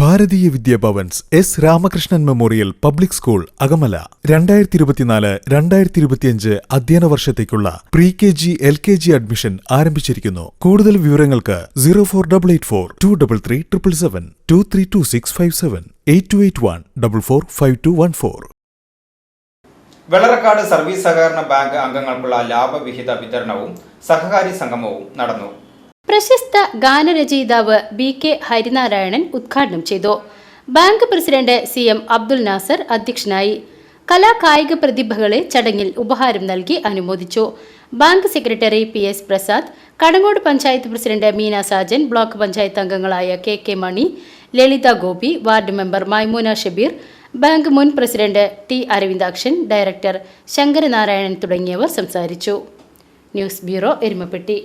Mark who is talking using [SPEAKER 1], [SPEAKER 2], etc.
[SPEAKER 1] Bharatiya Vidya Bhavan's S Ramakrishnan memorial public school Akamala. രണ്ടായിരത്തി ഇരുപത്തിനാല് രണ്ടായിരത്തി ഇരുപത്തിയഞ്ച് അധ്യയന വർഷത്തേക്കുള്ള pre K G L K G admission ആരംഭിച്ചിരിക്കുന്നു. കൂടുതൽ വിവരങ്ങൾക്ക് zero four double eight four two double three triple seven two three two six five seven eight two eight one double four five two one four
[SPEAKER 2] Vellarakkad service സഹകരണ bank അംഗങ്ങൾക്കുള്ള ലാഭവിഹിത വിതരണവും സഹകാരി സംഗമവും നടന്നു.
[SPEAKER 3] പ്രശസ്ത ഗാനരചയിതാവ് ബി കെ ഹരിനാരായണൻ ഉദ്ഘാടനം ചെയ്തു. Bank president C M Abdul Nasar അധ്യക്ഷനായി. കലാകായിക പ്രതിഭകളെ ചടങ്ങിൽ ഉപഹാരം നൽകി അനുമോദിച്ചു. Bank secretary P S Prasad Kadangode panchayat president Meena Sajan block panchayat അംഗങ്ങളായ K K Mani Lalitha Gopi ward member Maimoona Shabeer bank മുൻ president T Aravindakshan director Sankaranarayanan തുടങ്ങിയവർ സംസാരിച്ചു. News bureau Erumapetty.